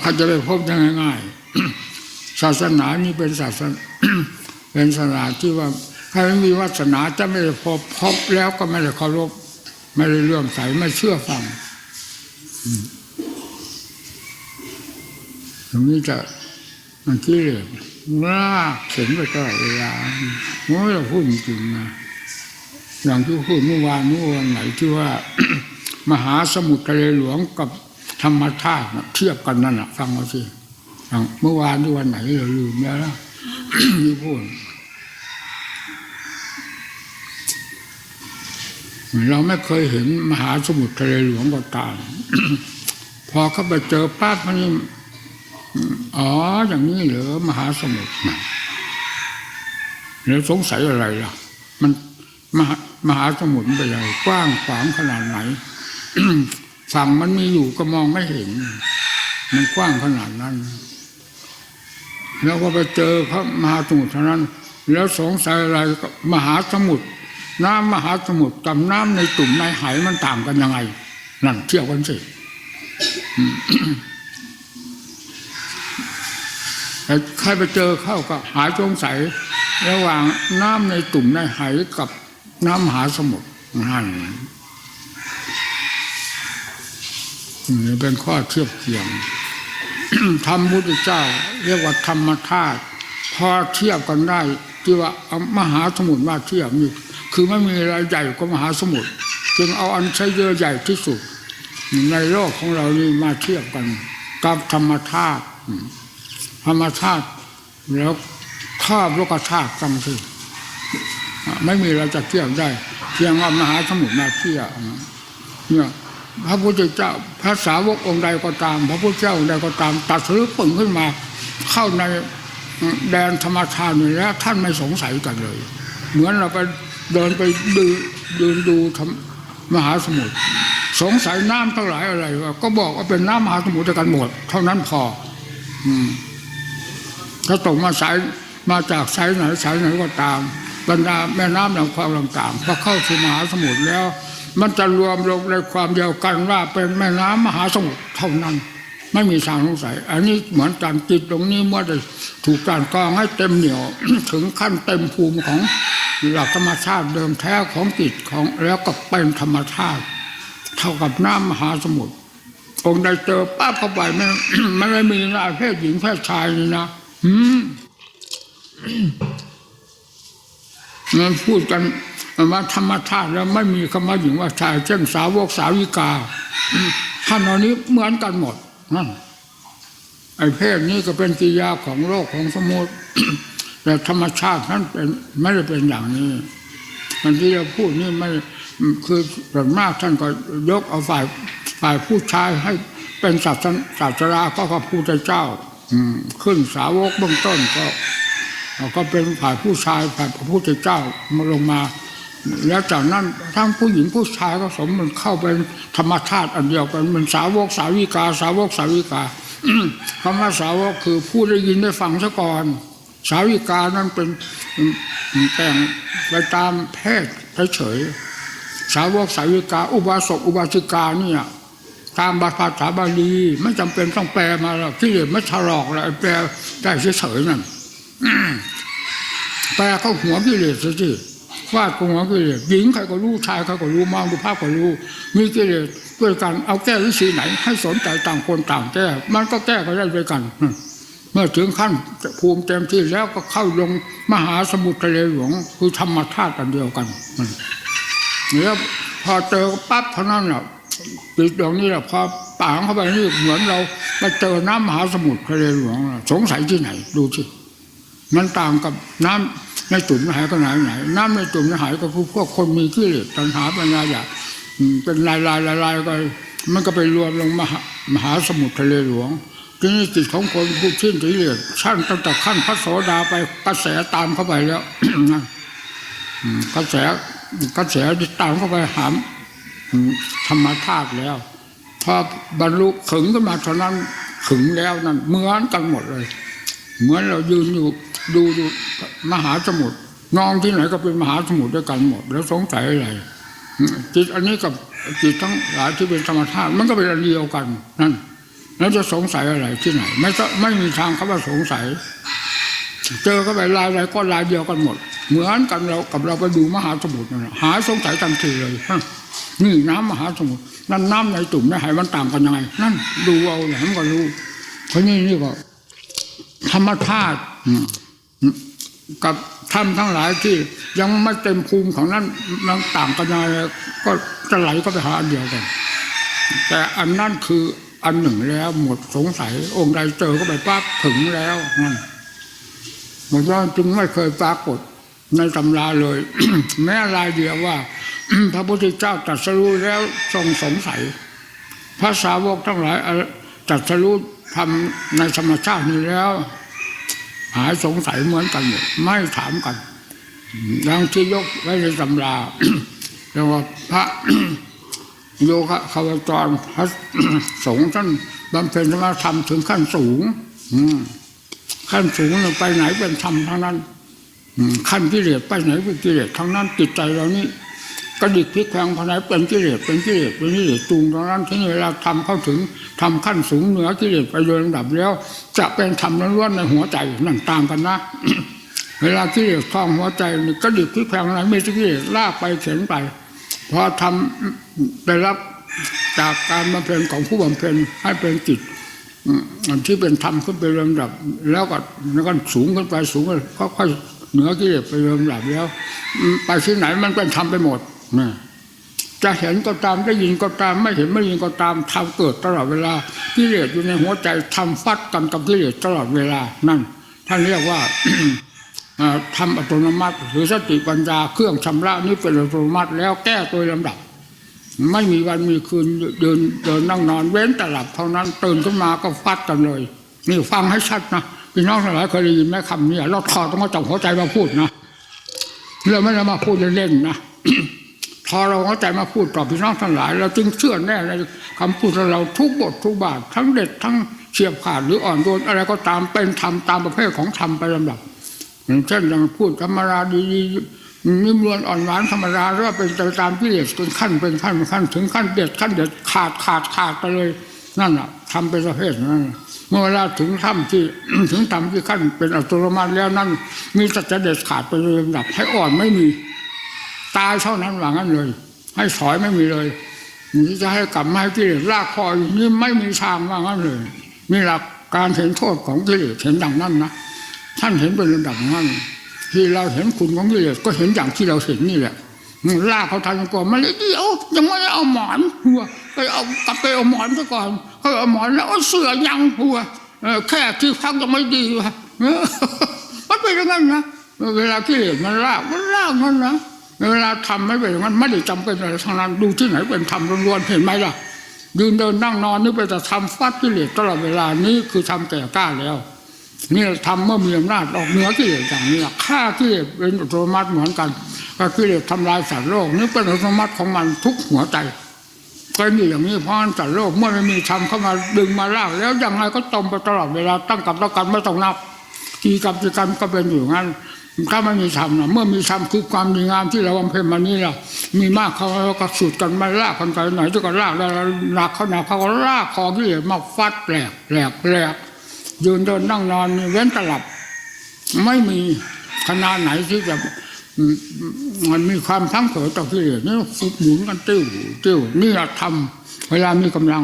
เขาจะไปพบยังง่ายๆศาสนานี้เป็นศาสนาเป็นศาสนาที่ว่าใครไม่มีวาสนาจะไม่ได้พบพบแล้วก็ไม่ได้เคารพไม่ได้เลื่อมใสไม่เชื่อฟังตรงนี้จะมันคิดเลยลากเข็นไปตลอดเวลาโอ้ยเราพูดจริงๆนะอย่างที่พูดเมื่อวานเมื่อวันไหนที่ว่า มหาสมุทรทะเลหลวงกับ ธรรมชาติเทียบกันนั่นแหะฟังเอาสิเมื่อวานที่วันไหนเราลืมแล้วนะที่พูดเราไม่เคยเห็นมหาสมุทรทะเลหลวงก็ตามพอเข้าไปเจอปั๊บมันนี่อ๋อ อย่างนี้เหรอมหาสมุทรนะแล้วสงสัยอะไรล่ะ มันมหามหาสมุทรเป็นอะไรกว้างขวางขนาดไหน ฝั่งมันมีอยู่ก็มองไม่เห็น มันกว้างขนาดนั้น แล้วก็ไปเจอพระมหาสมุทรเท่านั้น แล้วสงสัยอะไรก็มหาสมุทรน้ำมหาสมุทรกับน้ำในตุ่มในไหมันต่างกันยังไง นั่นเที่ยวกันสิแต่ใครไปเจอเข้าก็หายสงสัยระหว่างน้ำในตุ่มในไหกับน้ำมหาสมุทรนั่นนี่ เป็นข้อเทียบเทียงธรรมพุทธเจ้า เรียกว่าธรรมธาตุพอเทียบกันได้ที่ว่ามหาสมุทรมาเทียบนี่คือไม่มีอะไรใหญ่กว่ามหาสมุทรจึงเอาอันใช้เยอะใหญ่ที่สุด ในโลกของเรานี่มาเทียบกัน กับธรรมธาตุธรรมธาตุแล้วครอบโลกธาตุตั้งสิไม่มีอะไรจะเทียบได้ เพียงเอามหาสมุทรมาเทียบเนี่ย พระพุทธเจ้าพระสาวกองค์ใดก็ตาม พระพุทธเจ้าองค์ใดก็ตาม ตัดสรุปปึ่งขึ้นมา เข้าในแดนธรรมชาตินี่แล้วท่านไม่สงสัยกันเลย เหมือนเราไปเดินไปดูยืนดูมหาสมุทรสงสัยน้ำทั้งหลายอะไร ก็บอกว่าเป็นน้ำมหาสมุทรกันหมด เท่านั้นพอ อืมถ้าตกมาสายมาจากสายไหนสายไหนก็ตามบรรดาแม่น้ำลำคลองต่างๆพอเข้าสู่มหาสมุทรแล้ว มันจะรวมลงในความเดียวกันว่าเป็นแม่น้ำมหาสมุทรเท่านั้น ไม่มีทางสงสัย อันนี้เหมือนการจิตตรงนี้เมื่อได้ถูกการกรองให้เต็มเหนียว ถึงขั้นเต็มภูมิของหลักธรรมชาติเดิมแท้ของจิตของแล้วก็เป็นธรรมชาติ เท่ากับน้ำมหาสมุทรองค์ใดเจอป้าเข้าไปไม่ไม่ได้มีนะเพศหญิงเพศชายนี่นะอืมมันพูดกัน ว่าธรรมชาติแล้วไม่มีคำว่าหญิงว่าชายเช่นสาวกสาวิกาท่านเหล่านี้เหมือนกันหมดนั่นไอ้เพศนี้ก็เป็นกิยาของโลกของสมมติแต่ธรรมชาตินั้นเป็นไม่ได้เป็นอย่างนี้มันที่เราพูดนี่ไม่คือส่วนมากท่านก็ยกเอาฝ่ายฝ่ายผู้ชายให้เป็นศาสนศาสราก็พระพุทธเจ้า อืขึ้นสาวกเบื้องต้นก็ ก็เป็นฝ่ายผู้ชายฝ่ายพระพุทธเจ้ามาลงมา แล้วจากนั้นทั้งผู้หญิงผู้ชายก็สมมันเข้าเป็นธรรมชาติอันเดียวกันมันสาวกสาวิกา สาวกสาวิกาคำว่าสาวกคือผู้ได้ยินได้ฟังซะก่อน สาวิกานั้นเป็นแต่งไปตามเพศเฉยสาวกสาวิกา อุบาสกอุบาสิกาเนี่ยตามภาษาบาลีไม่จำเป็นต้องแปลมาหรอกที่เหลือไม่ฉลอกเลยแปลได้เฉยๆนั่นแปลเข้าหัวกิเลสสิ ฟาดเขาหัวกิเลสหญิงใครก็รู้ชายใครก็รู้มองดูภาพก็รู้ มีกิเลสด้วยกันเอาแก้วิธีไหน ให้สนใจต่างคนต่างแก้มันก็แก้กันได้ด้วยกัน เมื่อถึงขั้นภูมิเต็มที่แล้วก็เข้าลงมหาสมุทรทะเลหลวงคือธรรมธาตุกันเดียวกันแล้วพอเจอปั๊บเท่านั้นแหละจิตดวงนี้แหละพอป่างเข้าไปนี่เหมือนเราไปเจอน้ำมหาสมุทรทะเลหลวงสงสัยที่ไหน ดูสิมันต่างกับน้ำ ในตุ่มหายก็ไหนไหนน้ำในตุ่มหายก็คือพวกคนมีกิเลสตัณหาปัญญาอยากเป็นลายลายลายลายก็มันก็ไปรวมลงมหามหาสมุทรทะเลหลวงทีนี้จิตของคนผู้ชิ้นกิเลสชั้นตั้งแต่ขั้นพระโสดาไปกระแสตามเข้าไปแล้วกระแสกระแสที่ตามเข้าไปหามอืมธรรมธาตุแล้วพอบรรลุขึงขึ้นมาเท่านั้นขึงแล้วนั่นเหมือนกันหมดเลย เหมือนเรายืนอยู่ดูดู มหาสมุทรนองที่ไหนก็เป็นมหาสมุทรด้วยกันหมด แล้วสงสัยอะไรจิตอันนี้กับจิตทั้งหลายที่เป็นธรรมชาติมันก็เป็นอันเดียวกันนั่นแล้วจะสงสัยอะไรที่ไหน ไม่ต้องไม่มีทางเขาว่าสงสัย เจอก็ไปลายอะไรก็ลายเดียวกันหมด เหมือนกันเรากับเราไปดูมหาสมุทรนะหายสงสัยทันทีเลยนี่น้ำมหาสมุทรนั่นน้ำในตุ่มในหายมันต่างกันยังไงนั่นดูเอาแหลมก็รู้เพราะนี่นี่ก็ธรรมธาตุอืมอืม กับธรรมทั้งหลายที่ยังไม่เต็มภูมิของนั้นมันต่างกันยังไงก็จะไหลก็ไปหาอันเดียวกัน แต่อันนั้นคืออันหนึ่งแล้วหมดสงสัย องค์ใดเจอก็ไปปั๊บถึงแล้วนั่นหมดว่าจึงไม่เคยปรากฏในตำราเลย แม้รายเดียวว่า พระพุทธเจ้าตรัสรู้แล้วทรงสงสัยพระสาวกทั้งหลายตรัสรู้ทำในธรรมชาตินี้แล้ว หายสงสัยเหมือนกันหมดไม่ถามกันดังที่ยกไว้ในตำราเรียกว่าพระโยคะขาวจรพระสงฆ์ท่านบำเพ็ญสมาธรรมถึงขั้นสูงขั้นสูงเนี่ยไปไหนเป็นธรรมทั้งนั้นขั้นกิเลสไปไหนเป็นกิเลสทั้งนั้นจิตใจเรานี่ กระดิกพลิกแพลงภายในเป็นกิเลสเป็นกิเลสเป็นกิเลสจูงตรงนั้นที่เวลาทำเข้าถึงทำขั้นสูงเหนือกิเลสไปโดยลำดับแล้ว จะเป็นธรรมล้วนในหัวใจนั่นตามกันนะ เวลากิเลสคลองหัวใจนี่กระดิกพลิกแพลงอะไรไม่ใช่กิเลสลากไปเข็นไปพอทำได้รับจากการบำเพ็ญของผู้บำเพ็ญให้เป็นจิตอที่เป็นธรรมขึ้นไปลำดับ แล้วก็แล้วก็สูงขึ้นไปสูงขึ้นก็ค่อยเหนือกิเลสไปลำดับแล้ว ไปที่ไหนมันเป็นธรรมไปหมด นะจะเห็นก็ตามได้ยินก็ตาม ไม่เห็นไม่ยินก็ตามทำเกิดตลอดเวลากิเลสอยู่ในหัวใจทำฟัดกันกับกิเลสตลอดเวลานั่นท่านเรียกว่าทำอัตโนมัติ หรือสติปัญญาเครื่องชำระนี้เป็นอัตโนมัติแล้วแก้โดยลำดับ ไม่มีวันมีคืนเดินเดินนั่งนอนเว้นแต่หลับเท่านั้นตื่นขึ้นมาก็ฟัดกันเลย นี่ฟังให้ชัดนะพี่น้องทั้งหลายเคยได้ยินไหมคำนี้เราถอดต้องมาจับหัวใจมาพูดนะเราไม่ได้มาพูดเล่นๆนะ พอเราหัวใจมาพูดต่อพี่น้องทั้งหลาย เราจึงเชื่อแน่ในคำพูดของเราทุกบททุกบาททั้งเด็ดทั้งเฉียบขาดหรืออ่อนโยนอะไรก็ตามเป็นธรรมตามประเภทของธรรมไปลำดับอย่างเช่นอย่างพูดธรรมดาดีนิ่มนวลอ่อนหวานธรรมดาแล้วเป็นไปตามกิเลสเป็นขั้นเป็นขั้นเป็นขั้นถึงขั้นเด็ดขั้นเด็ดขาดขาดขาดไปเลยนั่นแหะทำเป็นประเภทนั้นเมื่อเวลาถึงถ้ำที่ถึงธรรมที่ขั้นเป็นอัตโนมัติแล้วนั่นมีสัจจะเด็ดขาดไปเลยลำดับให้อ่อนไม่มี ตายเท่านั้นว่างั้นเลย ให้ถอยไม่มีเลยนี่จะให้กลับมาให้กิเลสลากคออยู่นี่ไม่มีทางว่างั้นเลยนี่หลักการเห็นโทษของกิเลสเห็นดังนั้นนะท่านเห็นเป็นระดับนั้นที่เราเห็นคุณของกิเลสก็เห็นอย่างที่เราเห็นนี่แหละลากเขาทันก่อนมาเลยเดี๋ยวยังไม่ได้เอาหมอนหัวไปเอากลับไปเอาหมอนซะก่อนเขาเอาหมอนแล้วเสือยังหัวอแค่ที่พักยังไม่ดีวะมันเป็นอย่างนั้นนะเวลากิเลสมันลากมันลากมันนะ เวลาทำไม่เป็นอย่างนั้นไม่ได้จำเป็นอะไรทั้งนั้นดูที่ไหนเป็นธรรมล้วนๆเห็นไหมล่ะยืนเดินนั่งนอนนี่เป็นแต่ทำฟัดกิเลสตลอดเวลานี่คือทำแก่กล้าแล้วนี่ทำเมื่อมีอำนาจออกเหนือกิเลสอย่างนี้ฆ่ากิเลสเป็นอัตโนมัติเหมือนกันก็กิเลสทำลายสัตว์โลกนี่เป็นอัตโนมัติของมันทุกหัวใจเป็นอยู่อย่างนี้เพราะสัตว์โลกเมื่อไม่มีธรรมเข้ามาดึงมาลากแล้วยังไงก็จมไปตลอดเวลาตั้งกับตั้งกันไม่ต้องนับกีกรรมกีกรรมก็เป็นอยู่งั้น ถ้าไม่มีธรรมนะเมื่อมีธรรมคือความดีงามที่เราบำเพ็ญมานี่ล่ะ มีมากเขาก็สุดกันมาลากกันไปไหนจะก็ลากแล้วหนักเขาหนักเขาก็ลากคอกิเลสมาฟัดแหลกแหลกแหลกยืนเดินนั่งนอนเว้นตลับ ไม่มีขนาดไหนที่จะมันมีความทั้งเผยต่อกิเหลสนี่ฟุบหมุนกันติ้วติ้วนี่แหละทำเวลามีกำลัง